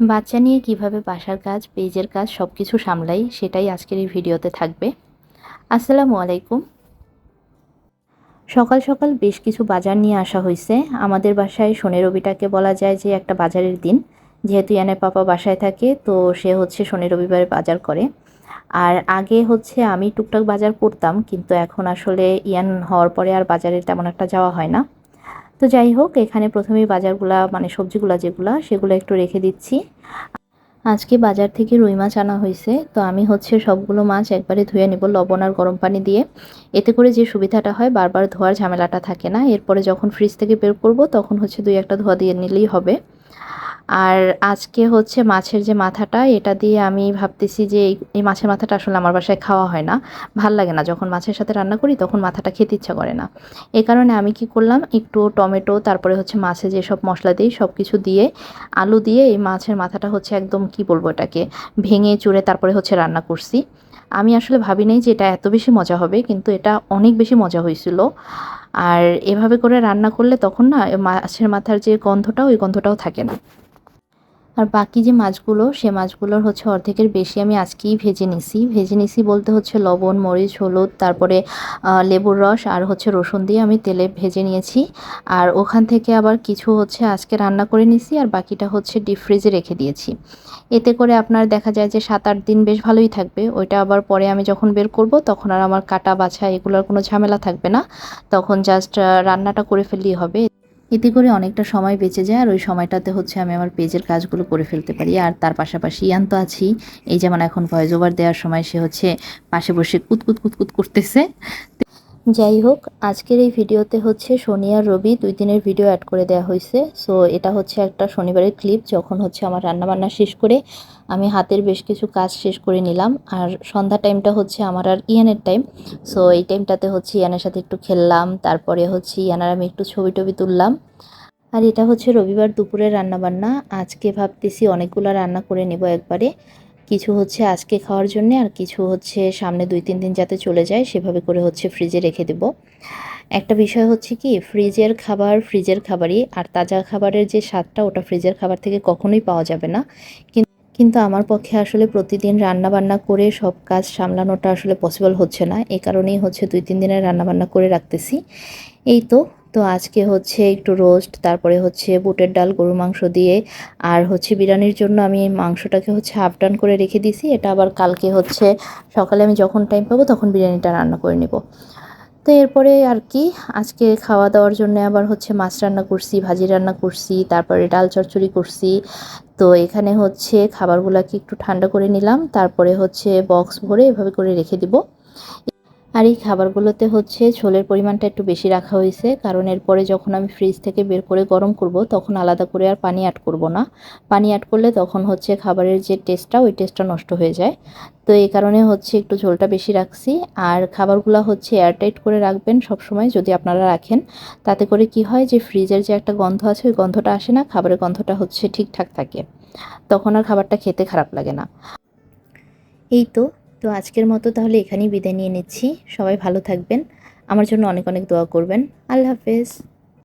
বাচ্চা নিয়ে কীভাবে বাসার কাজ, পেজের কাজ সব কিছু সামলাই, সেটাই আজকের এই ভিডিওতে থাকবে। আসসালামু আলাইকুম। সকাল সকাল বেশ কিছু বাজার নিয়ে আসা হয়েছে আমাদের বাসায় শনি রবিটাকে বলা যায় যে একটা বাজারের দিন। যেহেতু ইয়ানের পাপা বাসায় থাকে, তো সে হচ্ছে শনি রবিবারে বাজার করে। আর আগে হচ্ছে আমি টুকটাক বাজার করতাম, কিন্তু এখন আসলে ইয়ান হওয়ার পরে আর বাজারে তেমন একটা যাওয়া হয় না। তো যাই হোক, এখানে প্রথমেই বাজারগুলা মানে সবজিগুলা যেগুলা, সেগুলো একটু রেখে দিচ্ছি। আজকে বাজার থেকে রুই মাছ আনা হয়েছে, তো আমি হচ্ছে সবগুলো মাছ একবারে ধুয়ে নেব লবণ আর গরম পানি দিয়ে। এতে করে যে সুবিধাটা হয়, বারবার ধোয়ার ঝামেলাটা থাকে না। এরপরে যখন ফ্রিজ থেকে বের করব, তখন হচ্ছে দুই একটা ধোয়া দিয়ে নিলেই হবে। আর আজকে হচ্ছে মাছের যে মাথাটা, এটা দিয়ে আমি ভাবতেছি যে এই মাছের মাথাটা আসলে আমার বাসায় খাওয়া হয় না। ভালো লাগে না, যখন মাছের সাথে রান্না করি তখন মাথাটা খেতে ইচ্ছা করে না। এ কারণে আমি কি করলাম, একটু টমেটো, তারপরে হচ্ছে মাছে যেসব মশলা দিই সব কিছু দিয়ে, আলু দিয়ে এই মাছের মাথাটা হচ্ছে একদম কি বলব এটাকে, ভেঙে চুড়ে তারপরে হচ্ছে রান্না করছি। আমি আসলে ভাবি নাই যে এটা এত বেশি মজা হবে, কিন্তু এটা অনেক বেশি মজা হয়েছিল। আর এভাবে করে রান্না করলে তখন না মাছের মাথার যে গন্ধটা, ওই গন্ধটাও থাকে না। আর বাকি যে মাছগুলো, সে মাছগুলোর হচ্ছে অর্ধেকের বেশি আমি আজকেই ভেজে নিছি। ভেজে নিছি বলতে হচ্ছে লবণ, মরিচ, হলুদ, তারপরে লেবুর রস আর হচ্ছে রসুন দিয়ে আমি তেলে ভেজে নিয়েছি। আর ওখান থেকে আবার কিছু হচ্ছে আজকে রান্না করে নিছি আর বাকিটা হচ্ছে ডিপ ফ্রিজে রেখে দিয়েছি। এতে করে আপনার দেখা যায় যে সাত আট দিন বেশ ভালোই থাকবে। ওইটা আবার পরে আমি যখন বের করব তখন আর আমার কাটা বাছা এগুলোর কোনো ঝামেলা থাকবে না। তখন জাস্ট রান্নাটা করে ফেললেই হবে। এতে করে অনেকটা সময় বেঁচে যায়, আর ওই সময়টাতে হচ্ছে আমি আমার পেজের কাজগুলো করে ফেলতে পারি। আর তার পাশাপাশি ইয়ান তো আছি এই যেমন এখন ভয়েস ওভার দেওয়ার সময় সে হচ্ছে পাশে বসে কুতকুত কুতকুত করতেছে। যাই হোক আজকের এই ভিডিওতে হচ্ছে শনি আর রবি দুই দিনের ভিডিও অ্যাড করে দেওয়া হয়েছে সো এটা হচ্ছে একটা শনিবারের ক্লিপ যখন হচ্ছে আমার রান্নাবান্না শেষ করে আমি হাতের বেশ কিছু কাজ শেষ করে নিলাম। আর সন্ধ্যা টাইমটা হচ্ছে আমার আর ইয়ানের টাইম সো এই টাইমটাতে হচ্ছে ইয়ানের সাথে একটু খেললাম, তারপরে হচ্ছে ইয়ানার আমি একটু ছবি টবি তুললাম। আর এটা হচ্ছে রবিবার দুপুরের রান্নাবান্না। আজকে ভাবতেছি অনেকগুলো রান্না করে নেব একবারে। কিছু হচ্ছে আজকে খাওয়ার জন্য আর কিছু হচ্ছে সামনে দুই, তিন দিন যাতে চলে যায়, সেভাবে করে হচ্ছে ফ্রিজে রেখে দেব। একটা বিষয় হচ্ছে কি ফ্রিজের খাবার ফ্রিজের খাবারই, আর তাজা খাবারের যে স্বাদটা ওটা ফ্রিজের খাবার থেকে কখনোই পাওয়া যাবে না। কিন্তু আমার পক্ষে আসলে প্রতিদিন রান্না বান্না করে সব কাজ সামলানোটা আসলে পসিবল হচ্ছে না। এই কারণেই হচ্ছে দুই, তিন দিনের রান্না বান্না করে রাখতেছি। এই তো তো আজকে হচ্ছে একটু রোস্ট, তারপরে হচ্ছে বুটের ডাল গরু মাংস দিয়ে, আর হচ্ছে বিরিয়ানির জন্য আমি মাংসটাকে হচ্ছে হাফ ডান করে রেখে দিছি এটা আবার কালকে হচ্ছে সকালে আমি যখন টাইম পাবো তখন বিরিয়ানিটা রান্না করে নেব। তো এরপরে আর কি, আজকে খাওয়া দাওয়ার জন্য আবার হচ্ছে মাছ রান্না করছি, ভাজি রান্না করছি, তারপরে ডাল চচ্চড়ি করছি। তো এখানে হচ্ছে খাবারগুলোকে একটু ঠান্ডা করে নিলাম, তারপরে হচ্ছে বক্স ভরে এভাবে করে রেখে দিব। আর এই খাবারগুলোতে হচ্ছে ঝোলের পরিমাণটা একটু বেশি রাখা হয়েছে, কারণ এরপরে যখন আমি ফ্রিজ থেকে বের করে গরম করব, তখন আলাদা করে আর পানি অ্যাড করব না। পানি অ্যাড করলে তখন হচ্ছে খাবারের যে টেস্টটা ওই টেস্টটা নষ্ট হয়ে যায়। তো এই কারণে হচ্ছে একটু ঝোলটা বেশি রাখছি। আর খাবারগুলো হচ্ছে এয়ারটাইট করে রাখবেন সব সময় যদি আপনারা রাখেন। তাতে করে কি হয় যে ফ্রিজের যে একটা গন্ধ আছে, ওই গন্ধটা আসে না, খাবারের গন্ধটা হচ্ছে ঠিকঠাক থাকে। তখন আর খাবারটা খেতে খারাপ লাগে না। এই তো তো আজকের মতো তাহলে এখানেই বিদায় নিয়ে নিচ্ছি। সবাই ভালো থাকবেন। আমার জন্য অনেক অনেক দোয়া করবেন। আল্লাহ হাফেজ।